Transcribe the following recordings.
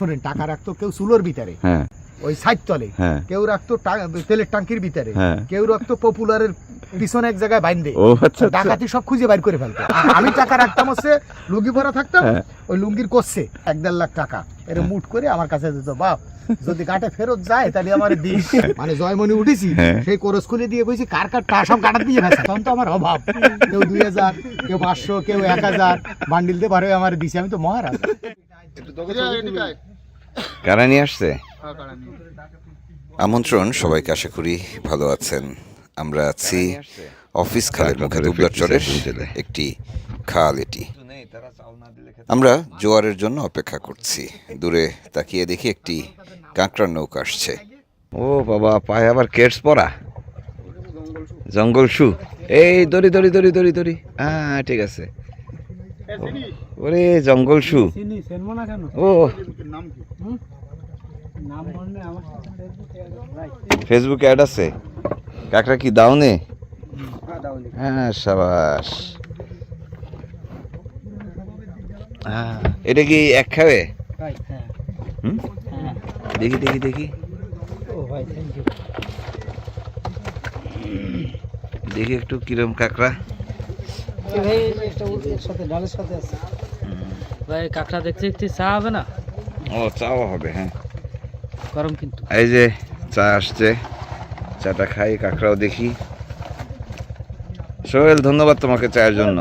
শোনেন টাকা রাখতো কেউ চুলোর ভিতরে হ্যাঁ। ওই সাইড তলে হ্যাঁ। কেউ রাখতো তেলের টাঙ্কির ভিতরে হ্যাঁ। কেউ রাখতো পপুলারের পিছনে এক জায়গায় বাইন্দে ও আচ্ছা আচ্ছা। ডাকাতি সব খুঁজে বাইর করে ফেলতো। আমি টাকা রাখতাম হচ্ছে লুঙ্গি ভরা থাকতাম। ওই লুঙ্গির করছে এক দেড় লাখ টাকা এর মুট করে আমার কাছে দিত বাপ যদি কাটে ফেরত যায় তাহলে আমার দিস। মানে জয়মনি উঠেছি। সেই করস খুলে দিয়ে কইছি কার কার টা সব কাটা দিয়ে গেছে তখন তো আমার অভাব কেউ দুই হাজার কেউ পাঁচশো কেউ এক হাজার বান্ডিল দিয়ে পারে আমার দিছে। আমি তো মহারাজ। কারা নিয়ে আসছে? আমন্ত্রণ সবাইকে আশা করি ভালো আছেন। আমরা আছি অফিস খালের মুখে দুবলার চরের একটি খাল এটি। আমরা জোয়ারের জন্য অপেক্ষা করছি। দূরে তাকিয়ে দেখি একটি কাঁকড়ার নৌকা আসছে। ও বাবা পায়ে আবার কেটস পরা? জঙ্গল শু এই দড়ি দড়ি দড়ি দড়ি দড়ি। হ্যাঁ ঠিক আছে। ওরে জঙ্গল শু ও। ফেসবুকে অ্যাড আছে। কাকড়া কি দাওনে হ্যাঁ সাবাস। হ্যাঁ, এটা কি এক খাবে? দেখি দেখি দেখি। দেখি একটু কিরম কাকড়া। ভাই কাঁকড়া দেখতে দেখতে চা হবে না? ও চাও হবে হ্যাঁ। গরম কিন্তু। এই যে চা আসছে। চাটা খাই কাঁকড়াও দেখি। সোহেল ধন্যবাদ তোমাকে চায়ের জন্য।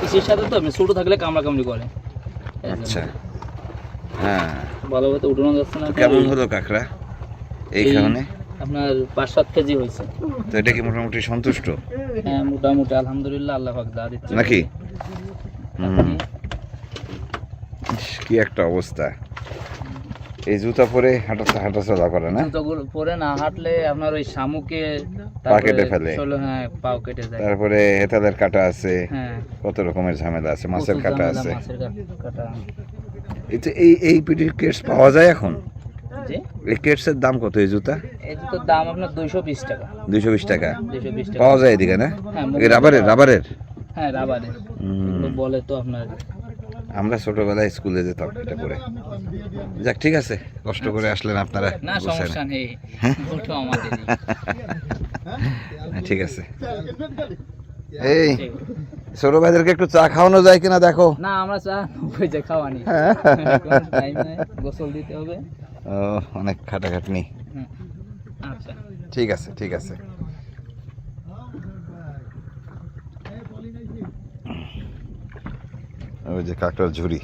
পিসের সাথে তো ছোট থাকলে কামড়া কামড়ি করে আচ্ছা। হ্যাঁ। ভালোভাবে তো উঠানো যাচ্ছে না কেমন হলো কাঁকড়া? এই- কারণে আপনার পাঁচ সাত কেজি হয়েছে। তো এটা কি মোটামুটি সন্তুষ্ট? হ্যাঁ মোটামুটি আলহামদুলিল্লাহ আল্লাহ পাক দা দিচ্ছে। নাকি? কি একটা অবস্থা। এই জুতা পরে হাঁটা হাঁটা চলা করে না? জুতোগুলো পরে না হাঁটলে আপনার ওই শামুকে পা কেটে ফেলে। হ্যাঁ পাও কেটে যায়। তারপরে হেতালের কাটা আছে। হ্যাঁ। কত রকমের ঝামেলা আছে? মাছের কাটা আছে। এই এই পিটির কেটস পাওয়া যায় এখন? জি। দাম কত এই জুতা? এই জুতোর দাম আপনার টাকা। পাওয়া যায় এদিকে না? হ্যাঁ, রাবারের রাবারের? হ্যাঁ রাবারের। বলে তো আপনার। আমরা ছোটবেলায় স্কুলে যেতাম এটা করে। যাক ঠিক আছে। কষ্ট করে আসলেন আপনারা। হ্যাঁ, ঠিক আছে। এই ছোট ভাইদেরকে একটু চা খাওয়ানো যায় কিনা দেখো। না আমরা চা খাওয়ানি গোসল দিতে হবে। অনেক খাটাখাটনি। আচ্ছা। ঠিক আছে ঠিক আছে। ওই যে কাকড়ার ঝুড়ি।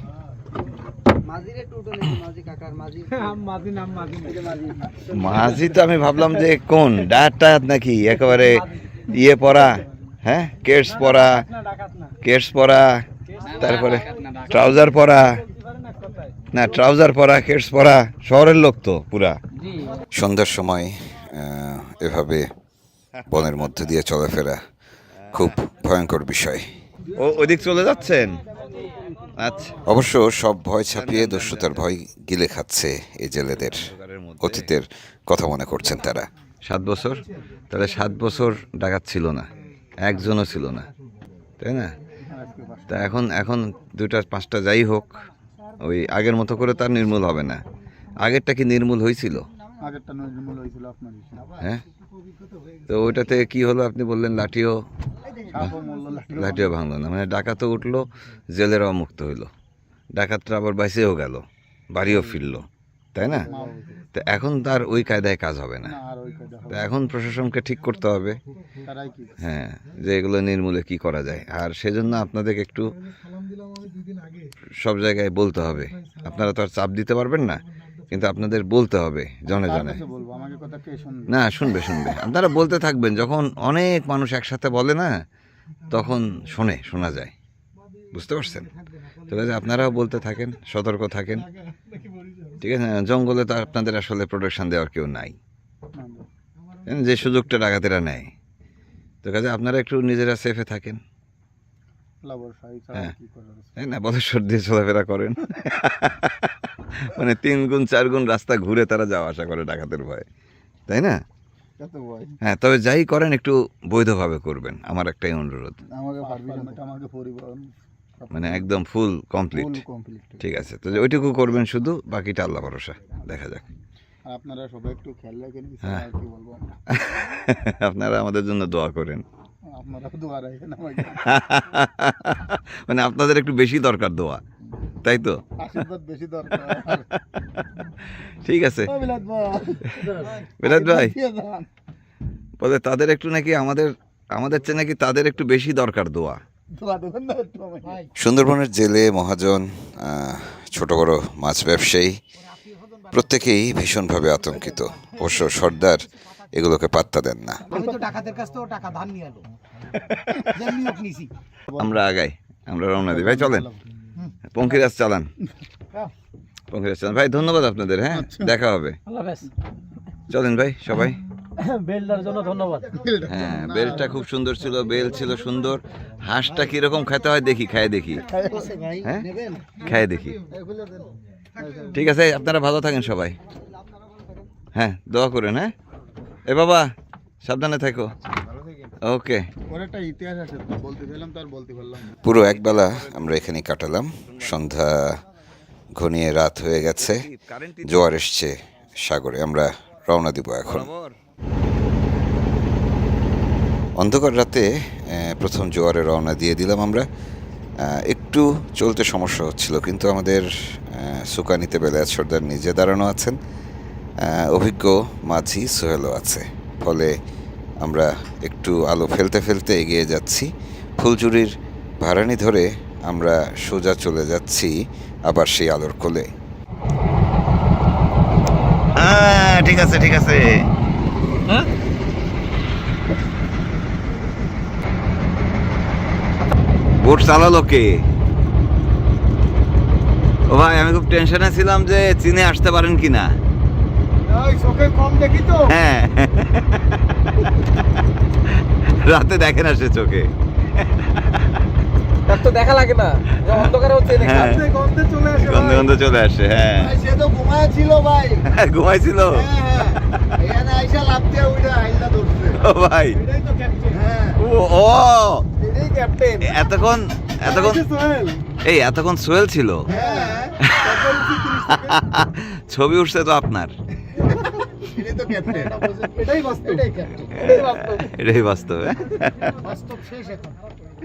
মাঝি তো আমি ভাবলাম যে কোন? ডাট টাট নাকি? একেবারে ইয়ে পরা হ্যাঁ? কেটস পরা কেটস পরা তারপরে ট্রাউজার পরা। না ট্রাউজার পরা কেটস পরা শহরের লোক তো পুরা। সন্ধ্যার সময় এভাবে বনের মধ্যে দিয়ে চলাফেরা খুব ভয়ঙ্কর বিষয়। ও ওদিক চলে যাচ্ছেন? আচ্ছা। অবশ্য সব ভয় ছাপিয়ে দস্যুতার ভয় গিলে খাচ্ছে এই জেলেদের অতীতের কথা মনে করছেন তারা। সাত বছর? তাহলে সাত বছর ডাকাত ছিল না একজনও ছিল না তাই না? তা এখন এখন দুইটা পাঁচটা যাই হোক ওই আগের মতো করে তার নির্মূল হবে না। আগেরটা কি নির্মূল হয়েছিল আগেরটা নজরুল হয়েছিল আপনার হ্যাঁ? তো ওইটাতে কি হলো আপনি বললেন লাঠিও? লাঠিও ভাঙলো না। মানে ডাকাতও উঠল জেলেরাও মুক্ত হইল। ডাকাতরা আবার বাইসেও গেল বাড়িও ফিরলো। তাই না? তো এখন তার ওই কায়দায় কাজ হবে না। তো এখন প্রশাসনকে ঠিক করতে হবে। হ্যাঁ যে এগুলো নির্মূলে কি করা যায়। আর সেজন্য আপনাদেরকে একটু সব জায়গায় বলতে হবে। আপনারা তো আর চাপ দিতে পারবেন না কিন্তু আপনাদের বলতে হবে জনে জনে। না শুনবে শুনবে। আপনারা বলতে থাকবেন যখন অনেক মানুষ একসাথে বলে না তখন শোনে শোনা যায়। বুঝতে পারছেন? তো কাজে আপনারাও বলতে থাকেন সতর্ক থাকেন। ঠিক আছে? জঙ্গলে তো আপনাদের আসলে প্রোটেকশন দেওয়ার কেউ নাই। যে সুযোগটা ডাকাতেরা নেয়। তো কাজে আপনারা একটু নিজেরা সেফে থাকেন। হ্যাঁ। তাই না বদস্বর দিয়ে চলাফেরা করেন। মানে তিন গুণ চার গুণ রাস্তা ঘুরে তারা যাওয়া আসা করে ডাকাতের ভয়ে। তাই না? হ্যাঁ তবে যাই করেন একটু বৈধভাবে করবেন। আমার একটাই অনুরোধ। আমাকে মানে একদম ফুল কমপ্লিট ঠিক আছে তো ওইটুকু করবেন শুধু বাকিটা আল্লাহ ভরসা দেখা যাক। আপনারা সবাই একটু খেয়াল রাখেন হ্যাঁ। আপনারা আমাদের জন্য দোয়া করেন। মানে আপনাদের একটু বেশি দরকার দোয়া তাই তো? বেশি দরকার ঠিক আছে। বিলাত ভাই। বলে তাদের একটু নাকি আমাদের আমাদের চেয়ে নাকি তাদের একটু বেশি দরকার দোয়া। সুন্দরবনের জেলে মহাজন ছোট বড় মাছ ব্যবসায়ী প্রত্যেকেই ভীষণভাবে আতঙ্কিত। অবশ্য সর্দার এগুলোকে পাত্তা দেন না। আমরা আগাই আমরা রওনা দিই। ভাই চলেন। পঙ্খিরাজ চালান। পঙ্খিরাজ চালান। ভাই ধন্যবাদ আপনাদের হ্যাঁ? দেখা হবে। চলেন ভাই সবাই। বেলটার জন্য ধন্যবাদ। হ্যাঁ বেলটা খুব সুন্দর ছিল বেল ছিল সুন্দর। হাঁসটা কীরকম খেতে হয় দেখি খায় দেখি। হ্যাঁ? খায় দেখি। ঠিক আছে আপনারা ভালো থাকেন সবাই। হ্যাঁ দোয়া করেন হ্যাঁ? এ বাবা সাবধানে থাকো। ওকে। ওর একটা ইতিহাস আছে বলতে তো আর বলতে পারলাম পুরো একবেলা আমরা এখানে কাটালাম। সন্ধ্যা ঘনিয়ে রাত হয়ে গেছে। জোয়ার এসছে সাগরে আমরা রওনা দিব এখন। অন্ধকার রাতে প্রথম জোয়ারে রওনা দিয়ে দিলাম আমরা। একটু চলতে সমস্যা হচ্ছিল কিন্তু আমাদের আহ, সুকানিতে বেলায়াত সর্দার নিজে দাঁড়ানো আছেন অভিজ্ঞ মাঝি সোহেলও আছে। ফলে আমরা একটু আলো ফেলতে ফেলতে এগিয়ে যাচ্ছি। ফুলজুরির ভাড়ানি ধরে আমরা সোজা চলে যাচ্ছি আবার সেই আলোর কোলে। হ্যাঁ ঠিক আছে ঠিক আছে। হ্যাঁ? বোট চালালো কে? ও ভাই আমি খুব টেনশনে ছিলাম যে চীনে আসতে পারেন কিনা। ওই চোখে কম দেখি তো। হ্যাঁ। রাতে দেখে না সে চোখে। তো দেখা লাগে না অন্ধকারে হচ্ছে হ্যাঁ। গন্ধে গন্ধে চলে আসে গন্ধে ভাই। গন্ধে চলে আসে হ্যাঁ। সে তো ঘুমায় ছিল ভাই। ঘুমাইছিল। এখানে আইসা লাভ দিয়ে উঠে আইলা ধরছে। ও ভাই। এটাই তো ক্যাপ্টেন হ্যাঁ। ও ও। এটাই ক্যাপ্টেন এতক্ষণ এতক্ষণ এই এতক্ষণ সোহেল ছিল। হ্যাঁ। ছবি উঠছে তো আপনার। এটাই তো ক্যাপ্টেন। এটাই বাস্তব। এটাই ক্যাপ্টেন। এটাই বাস্তব। এটাই বাস্তব? বাস্তব শেষ এখন।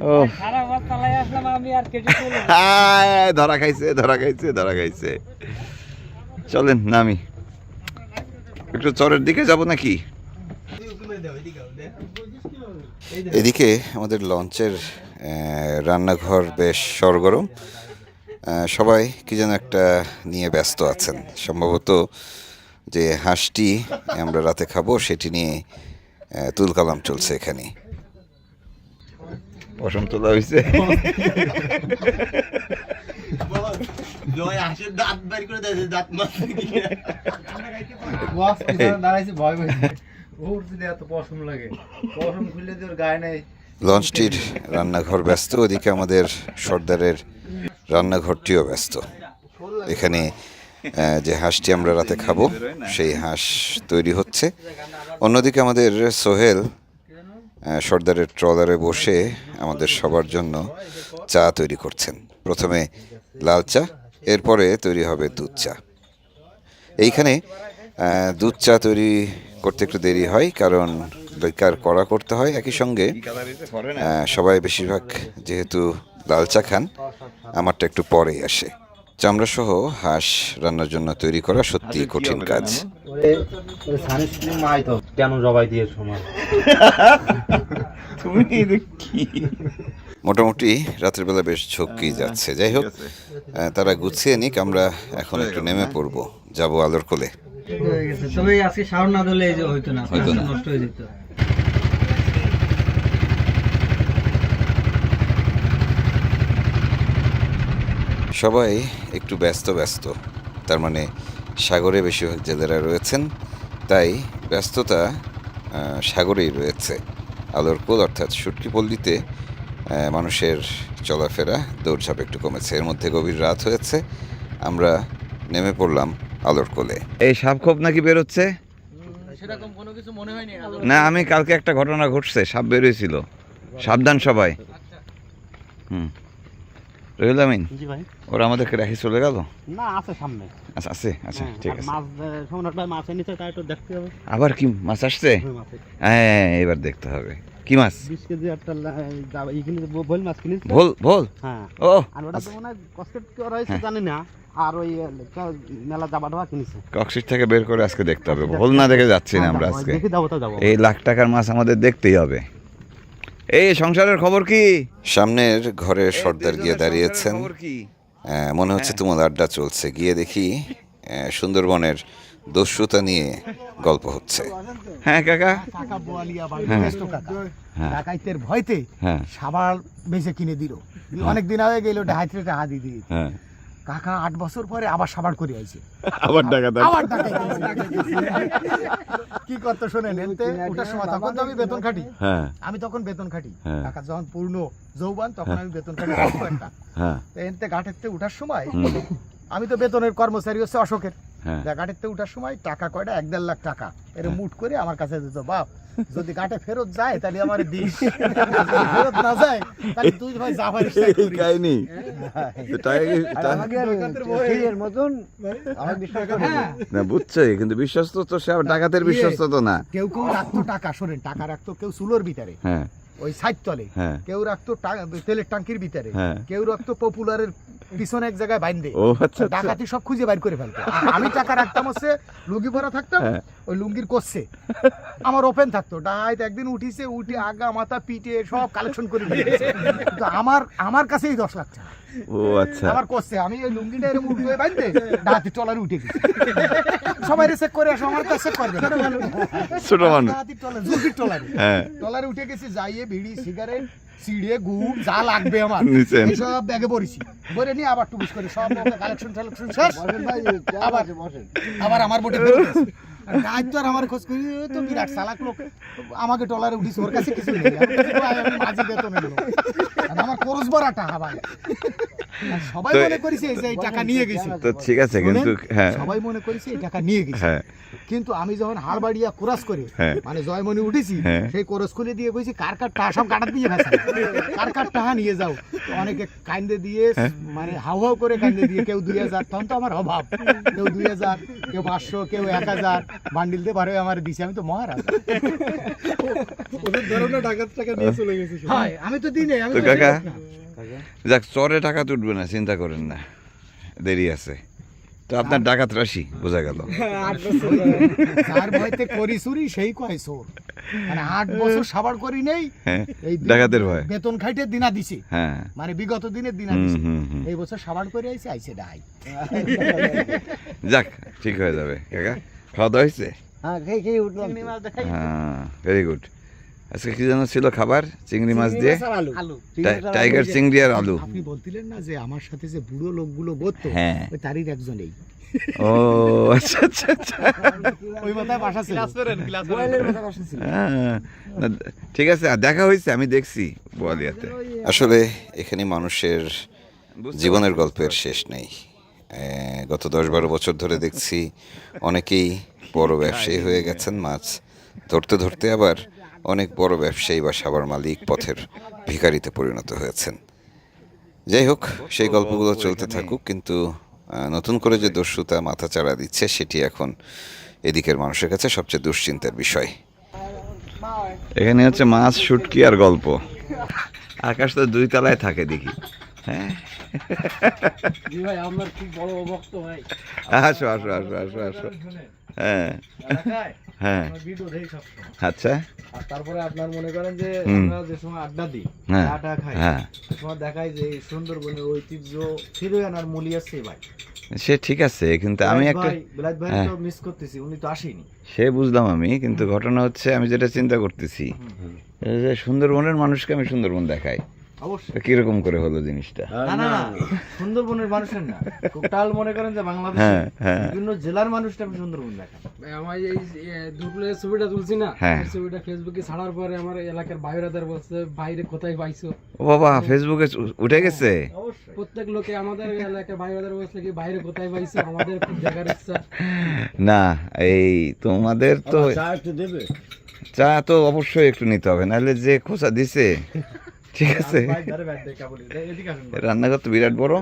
ও। খারাপ আর চালাই আসলাম আমি আর কেটে চলে ধরা খাইছে ধরা খাইছে ধরা খাইছে। চলেন নামি। একটু চরের দিকে যাব নাকি? এদিকে আমাদের লঞ্চের রান্নাঘর বেশ সরগরম। সবাই কি যেন একটা নিয়ে ব্যস্ত আছেন। সম্ভবত যে হাঁসটি আমরা রাতে খাব সেটি নিয়ে তুলকালাম চলছে এখানে। পশম তোলা হয়েছে ওয়াস পিছনে দাঁড়াইছে ভয় পেয়েছে লঞ্চটির রান্নাঘর ব্যস্ত, ওদিকে আমাদের সর্দারের রান্নাঘরটিও ব্যস্ত। এখানে যে হাঁসটি আমরা রাতে খাব, সেই হাঁস তৈরি হচ্ছে। অন্যদিকে আমাদের সোহেল সর্দারের ট্রলারে বসে আমাদের সবার জন্য চা তৈরি করছেন। প্রথমে লাল চা, এরপরে তৈরি হবে দুধ চা। এইখানে দুধ চা তৈরি করতে একটু দেরি হয় কারণ লিকার কড়া করতে হয়। একই সঙ্গে সবাই বেশিরভাগ যেহেতু লাল চা খান আমারটা একটু পরেই আসে। চামড়া সহ হাঁস রান্নার জন্য তৈরি করা সত্যি কঠিন কাজ। কেন জবাই দিয়ে সময় তুমি কি? মোটামুটি রাতের বেলা বেশ ঝক্কি যাচ্ছে। যাই হোক তারা গুছিয়ে নিক আমরা এখন একটু নেমে পড়ব যাব আলোর কোলে। হয়ে গেছে। তবে আজকে সাউন্ড না দিলে এই যে হইতো না হইতো না। নষ্ট হয়ে যেত। সবাই একটু ব্যস্ত ব্যস্ত তার মানে সাগরে বেশিরভাগ জেলেরা রয়েছেন তাই ব্যস্ততা সাগরেই রয়েছে। আলোর কোল অর্থাৎ সুটকি পল্লীতে মানুষের চলাফেরা দৌড়ঝাপ একটু কমেছে। এর মধ্যে গভীর রাত হয়েছে। আমরা নেমে পড়লাম আলোর কোলে। এই সাপ খোপ নাকি বেরোচ্ছে? মনে না আমি কালকে একটা ঘটনা ঘটছে সাপ বেরোয়েছিল। সাবধান সবাই। হুম। রহিল আমিন ওরা আমাদেরকে রেখে চলে গেল? না আছে সামনে। আচ্ছা আছে আচ্ছা ঠিক আছে। মাছ একটু দেখতে হবে। আবার কি মাছ আসছে? হ্যাঁ এবার দেখতে হবে। কি মাছ? বিশ কেজি একটা ভোল মাছ কিনেছে ভোল ভোল? হ্যাঁ। ও আর ওটা তো আচ্ছা। মনে হয় কষ্টের হয়েছে হ্যাঁ। জানি না। আর ওই মেলা কিনেছে। কক্সিট থেকে বের করে আজকে দেখতে হবে। ভোল না দেখে যাচ্ছি না হ্যাঁ, আমরা আজকে। দেখে যাব তো যাব। এই লাখ টাকার মাছ আমাদের দেখতেই হবে। এই সংসারের খবর কি? সামনের ঘরে সর্দার গিয়ে দাঁড়িয়েছেন। কি? আহ, মনে হচ্ছে তোমার আড্ডা চলছে। গিয়ে দেখি সুন্দরবনের দস্যুতা নিয়ে গল্প হচ্ছে। হ্যাঁ কাকা। কাকা বোয়ালিয়া বাড়ি হ্যাঁ। কাকা। হ্যাঁ। ডাকাইতের ভয়তে হ্যাঁ। সাবাল বেঁচে কিনে দিল। অনেক দিন আগে গেল হাতে হাতি দিয়ে। হ্যাঁ। কাকা আট বছর পরে আবার সাবার করে আইছে। আবার টাকা দাও আবার ডাকাইতে কি করতো শোনেন এনতে ওটার সময় তখন তো আমি বেতন খাটি। হ্যাঁ। আমি তখন বেতন খাটি। হ্যাঁ। টাকা যখন পূর্ণ যৌবান তখন আমি বেতন খাটি একটা। হ্যাঁ। তো এনতে ঘাটের উঠার সময় আমি তো বেতনের কর্মচারী হচ্ছে অশোকের। হ্যাঁ। তা উঠার সময় টাকা কয়টা? এক দেড় লাখ টাকা। এর মুট করে আমার কাছে দিত বাপ যদি ঘাটে ফেরত যায় তাহলে আমার দিস। ফেরত না যায় তাহলে তুই ভাই যা পারিস তাই তো টাকা কি- টা- হ্যাঁ, না বুঝছে কিন্তু বিশ্বস্ত তো সে ডাকাতের বিশ্বস্ত তো না। কেউ কেউ রাখতো টাকা শোনেন টাকা রাখতো কেউ চুলোর ভিতরে। হ্যাঁ। ওই সাইড তলে। হ্যাঁ। কেউ রাখতো তেলের টাঙ্কির ভিতরে। হ্যাঁ। কেউ রাখতো পপুলারের পিছনে এক জায়গায় বাইন্দে। আচ্ছা আচ্ছা। ডাকাতি সব খুঁজে বাইর করে ফেলতো। আমি টাকা রাখতাম হচ্ছে লুঙ্গি ভরা থাকতাম হ্যাঁ। ওই লুঙ্গির করছে আমার ওপেন থাকতো। ডাইত একদিন উঠিছে উঠে আগা মাথা পিঠে সব কালেকশন করে আমার আমার কাছেই দশ লাখ টাকা। ও আচ্ছা। আমার করছে। আমি ওই লুঙ্গিটা এরকম উঠে বাইন্দে ডাহাতি টলারে উঠে গেছি। সবাই চেক করে আসো আমার কাছে করবে। ছোট মানুষ। টলার টলারে। হ্যাঁ। টলারে উঠে গেছি যাইয়ে বিড়ি সিগারেট সিঁড়ে গুড় যা লাগবে আমার। নিছেন। সব ব্যাগে পড়েছি ভরে নিয়ে আবার টুকুস করে সব কালেকশন টালেকশন শেষ। আবার আবার আমার বোটে গাছ তো আর আমার খোঁজ করি তো বিরাট সালাক লোক। আমাকে টলারে উঠিস ওর কাছে কিছু নেই। মাঝি আমার খরচ ভরা টাকা ভাই সবাই মনে করেছে যে এই টাকা নিয়ে গেছে। তো ঠিক আছে কিন্তু হ্যাঁ। সবাই মনে করেছে এই টাকা নিয়ে গেছে। হ্যাঁ। কিন্তু আমি যখন হাড় বাড়িয়া কোরাস করে হ্যাঁ। মানে জয়মনি উঠেছি। সেই কোরস খুলে দিয়ে কইছি কার কার টাকা সব কাটার দিয়ে গেছে? কার কার টাকা নিয়ে যাও? তো অনেকে কান্দে দিয়ে। মানে হাউ হাউ করে কান্দে দিয়ে কেউ দুই হাজার তখন তো আমার অভাব। কেউ দুই হাজার কেউ পাঁচশো কেউ এক হাজার বান্ডিল দিয়ে পারে আমার দিছি আমি তো মহারাজ। হয় আমি তো দিনে আমি দিনে। যাক চরে টাকা তুটবে না চিন্তা করেন না। দেরি আছে। তো আপনার ডাকাত রাশি বোঝা গেল। যার ভয়তে করি চুরি সেই কয় চোর। মানে আট বছর সাবার করি নেই হ্যাঁ এই ডাকাতের ভয়। বেতন খাইতে দিনা দিছে। হ্যাঁ। মানে বিগত দিনের দিনা দিছে। এই বছর সাবান করে আইছে আইছে ডাই যাক ঠিক হয়ে যাবে। কাকা খাওয়া দাওয়া হয়েছে? হ্যাঁ খেয়ে খেয়ে উঠলাম হ্যাঁ ভেরি গুড আজকে কি যেন ছিল খাবার? চিংড়ি মাছ দিয়ে। টাইগার চিংড়ি আর আলু। আপনি বলছিলেন না যে আমার সাথে যে বুড়ো লোকগুলো বলতো হ্যাঁ। ওই তারই একজনেই। ও আচ্ছা আচ্ছা আচ্ছা। ওই মাথায় বাসা ছিল। হ্যাঁ, না, ঠিক আছে আর দেখা হয়েছে আমি দেখছি বোয়ালিয়াতে। আসলে এখানে মানুষের জীবনের গল্পের শেষ নেই। গত দশ বারো বছর ধরে দেখছি অনেকেই বড় ব্যবসায়ী হয়ে গেছেন মাছ ধরতে ধরতে আবার অনেক বড় ব্যবসায়ী বা সাবার মালিক পথের ভিখারিতে পরিণত হয়েছেন। যাই হোক সেই গল্পগুলো চলতে থাকুক কিন্তু নতুন করে যে দস্যুতা মাথা চাড়া দিচ্ছে সেটি এখন এদিকের মানুষের কাছে সবচেয়ে দুশ্চিন্তার বিষয়। এখানে হচ্ছে মাছ শুটকি আর গল্প। আকাশ তো দুই তলায় থাকে দেখি। হ্যাঁ? আসো আসো আসো আসো আসো। হ্যাঁ। হ্যাঁ। আচ্ছা। আর তারপরে আপনার মনে করেন যে। আমরা যে সময় আড্ডা দিই হ্যাঁ খাই হ্যাঁ। সে সময় দেখাই যে সুন্দরবনের ঐতিহ্য ফিরে আনার মূল্য আছে ভাই। সে ঠিক আছে কিন্তু আমি একটা ভাই ভাই হ্যাঁ। তো মিস করতেছি উনি তো আসেনি। সে বুঝলাম আমি কিন্তু ঘটনা হচ্ছে আমি যেটা চিন্তা করতেছি যে সুন্দরবনের মানুষকে আমি সুন্দরবন দেখাই। অবশ্যই। কীরকম করে হলো জিনিসটা? না না না সুন্দরবনের মানুষের না। টোটাল মনে করেন যে বাংলাদেশের হ্যাঁ, হ্যাঁ। বিভিন্ন জেলার মানুষটা আমি সুন্দরবন দেখা ভাই, আমার এই দুপুরের ছবিটা তুলছি না? হ্যাঁ। ছবিটা ফেসবুকে ছাড়ার পরে আমার এলাকার বাইরেদার বলছে বাইরে কোথায় পাইছো? ও বাবা ফেসবুকে উঠে গেছে? প্রত্যেক লোকে আমাদের এলাকার বাইরেদার বলছে কি বাইরে কোথায় পাইছো? আমাদের খুব দেখার ইচ্ছা। না এই তোমাদের তো চা তো অবশ্যই একটু নিতে হবে নাহলে যে খোঁচা দিছে। ঠিক আছে। রান্নাঘর তো বিরাট বড়?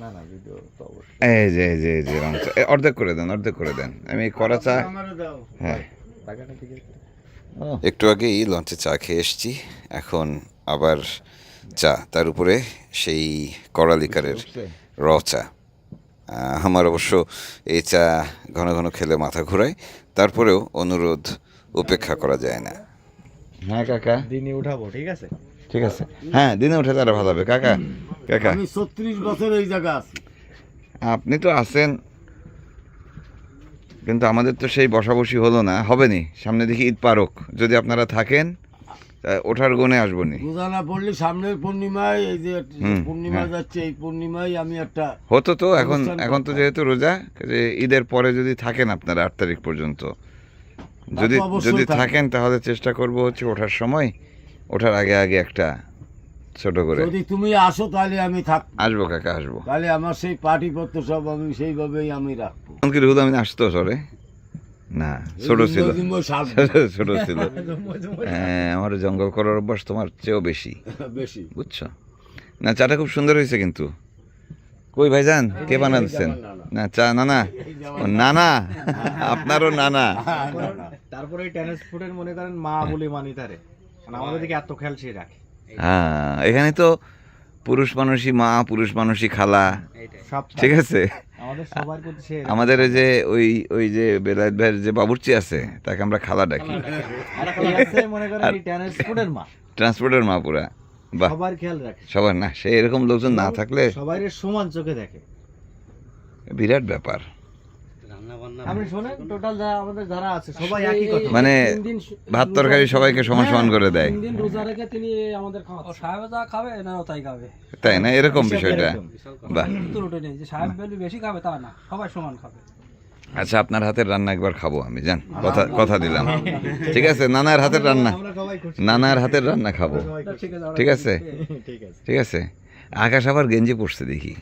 না না ভিডিও তো অবশ্যই। এই যে এই যে এই যে রং চা। এ, অর্ধেক করে দেন অর্ধেক করে দেন। আমি করা চা হ্যাঁ। একটু আগেই লঞ্চে চা খেয়ে এসেছি। এখন আবার চা তার উপরে সেই করালিকারের র চা। আমার অবশ্য এই চা ঘন ঘন খেলে মাথা ঘোরায়। তারপরেও অনুরোধ উপেক্ষা করা যায় না। হ্যাঁ কাকা। দিনই উঠাবো ঠিক আছে? ঠিক আছে? হ্যাঁ দিনে উঠে তারা ভালো হবে কাকা কাকা। আমি ছত্রিশ বছর এই জায়গা আছি। আপনি তো আছেন কিন্তু আমাদের তো সেই বসাবসি হলো না। হবে নি? সামনে দেখি ঈদ পারক। যদি আপনারা থাকেন ওঠার গুণে আসব নি। রোজা না পড়লে সামনের পূর্ণিমায় এই যে পূর্ণিমা হ্যাঁ। যাচ্ছে এই পূর্ণিমায় আমি একটা হতো তো এখন এখন তো যেহেতু রোজা যে ঈদের পরে যদি থাকেন আপনারা আট তারিখ পর্যন্ত। যদি যদি থাকেন তাহলে চেষ্টা করব হচ্ছে ওঠার সময়। ওঠার আগে আগে একটা ছোট করে। যদি তুমি আসো তাহলে আমি থাক আসব কাকা আসব। তাহলে আমার সেই পার্টি পত্র সব আমি সেইভাবেই আমি রাখব। কি রুহুল আমিন আসতো সরে না ছোট ছিল। ছোট ছিল। হ্যাঁ আমার জঙ্গল করার অভ্যাস তোমার চেয়েও বেশি। বেশি। বুঝছ? না চাটা খুব সুন্দর হয়েছে কিন্তু। কই ভাইজান? কে বানাচ্ছেন না চা না না ও, না না আপনারও না না তারপরে টেনিস ফুটের মনে করেন মা বলে মানি তারে। কারণ এত খেয়াল সে রাখে। হ্যাঁ এখানে তো পুরুষ মানুষই মা পুরুষ মানুষই খালা। ঠিক আছে? আমাদের সবার প্রতি সে আমাদের ওই যে ওই ওই যে বেলায়েত ভাইয়ের যে বাবুর্চি আছে তাকে আমরা খালা ডাকি। মনে ট্রান্সপোর্টের মা। পুরা। বাহ। সবার খেয়াল রাখে। সবার না সে এরকম লোকজন না থাকলে সবাই সমান চোখে দেখে। বিরাট ব্যাপার। আপনি শোনেন টোটাল যা আমাদের যারা আছে সবাই একই কথা। মানে ভাত তরকারি সবাইকে সমান সমান করে দেয়। তিন দিন রোজা রেখে তিনি আমাদের খাওয়া সাহেব যা খাবে এনারাও তাই খাবে। তাই না? এরকম বিষয়টা। বাহ। তো ওটা নেই যে সাহেব বেশি খাবে তা না সবাই সমান খাবে। আচ্ছা আপনার হাতের রান্না একবার খাব আমি জান কথা কথা দিলাম। ঠিক আছে নানার হাতের রান্না। নানার হাতের রান্না খাব। ঠিক আছে? ঠিক আছে। ঠিক আছে? আকাশ আবার গেঞ্জি পড়ছে দেখি।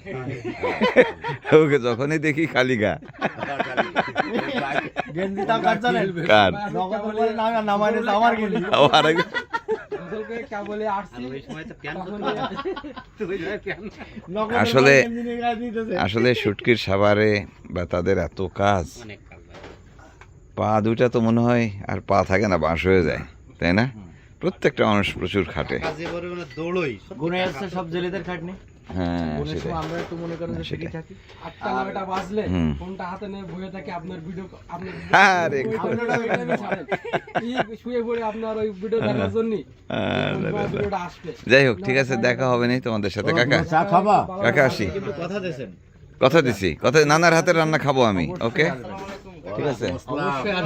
ওকে যখনই দেখি খালি গা। আসলে। আসলে শুটকির সাবারে বা তাদের এত কাজ। পা দুটা তো মনে হয় আর পা থাকে না বাঁশ হয়ে যায় তাই না? প্রত্যেকটা মানুষ প্রচুর খাটে। সব জেলেদের খাটনি। হ্যাঁ গুনের সেটাই। আমরা একটু মনে করেন সেটাই। থাকি। আটটা নয়টা বাজলে ফোনটা হাতে নিয়ে বসে থাকে আপনার ভিডিও আপনার আরে শুয়ে পড়ে আপনার ওই ভিডিও দেখার জন্য যাই হোক ঠিক আছে দেখা হবে নি তোমাদের সাথে। কাকা? চা খাবা? কাকা আসি। কথা দিয়েছেন। কথা দিছি। কথা নানার হাতের রান্না খাব আমি ওকে ঠিক আছে?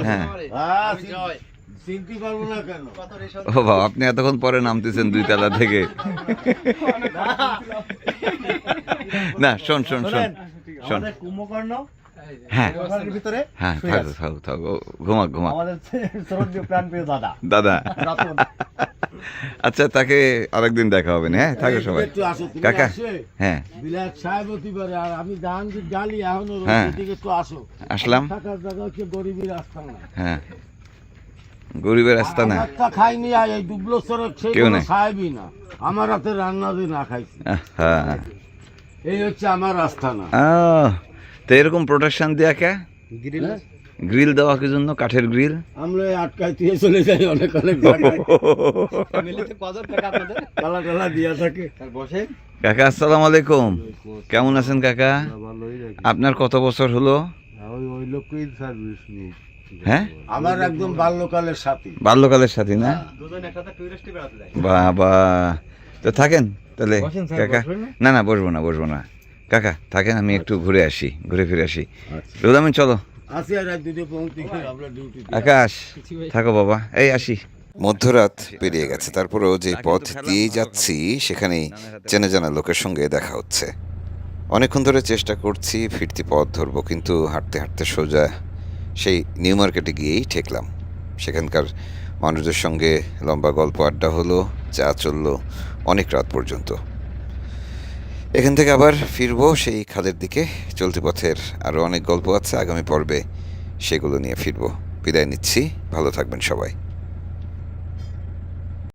হ্যাঁ। হ্যাঁ, চিনতে পারব না কেন? ও বাবা আপনি এতক্ষণ পরে নামতেছেন দুই তলা থেকে। না শোন শোন শোন শোন। কুম্ভকর্ণ হ্যাঁ। ভিতরে হ্যাঁ থাকো থাকো থাকো। ঘুমাক ঘুমাক। আমাদের শ্রদ্ধেয় প্রাণ প্রিয় দাদা। দাদা আচ্ছা তাকে আরেকদিন দেখা হবে না হ্যাঁ? থাকো সবাই। একটু কাকা হ্যাঁ। বিলাস সাহেব হতে পারে আর আমি জাহাঙ্গীর জালি এখনও হ্যাঁ। দিকে একটু আসো। আসলাম। থাকার জায়গা হচ্ছে গরিবের হ্যাঁ। গরিবের রাস্তা না। আমারটা খাইনি আর এই দুবলো সড়ক সেই কেউ নাই। সাহেবই না। আমার হাতে রান্না দিয়ে না খাইছি। হ্যাঁ এই হচ্ছে আমার রাস্তা না। তো এরকম প্রোটেকশন দেয়া কে? গ্রিল গ্রিল দেওয়া কি জন্য? কাঠের গ্রিল আমরা এই আটকাই দিয়ে চলে যাই অনেক অনেক দিয়া থাকে। বসে কাকা আসসালামু আলাইকুম। কেমন আছেন কাকা? আপনার কত বছর হলো? ওই ওই লোকই সার্ভিস নিয়ে হ্যাঁ? আমার একদম বাল্যকালের সাথী। বাল্যকালের সাথী না? যায়। বাবা তো থাকেন তাহলে? কাকা? না? না বসবো না বসবো না। কাকা থাকেন আমি একটু ঘুরে আসি ঘুরে ফিরে আসি। আচ্ছা। রোদামিন চলো। ডিউটি আকাশ থাকো বাবা। এই আসি। মধ্যরাত পেরিয়ে গেছে তারপরেও যে পথ দিয়ে যাচ্ছি সেখানেই চেনা জানা লোকের সঙ্গে দেখা হচ্ছে। অনেকক্ষণ ধরে চেষ্টা করছি ফিরতি পথ ধরবো কিন্তু হাঁটতে হাঁটতে সোজা সেই নিউ মার্কেটে গিয়েই ঠেকলাম। সেখানকার মানুষদের সঙ্গে লম্বা গল্প আড্ডা হলো, চা চলল অনেক রাত পর্যন্ত। এখান থেকে আবার ফিরবো সেই খালের দিকে। চলতি পথের আরও অনেক গল্প আছে, আগামী পর্বে সেগুলো নিয়ে ফিরবো। বিদায় নিচ্ছি, ভালো থাকবেন সবাই।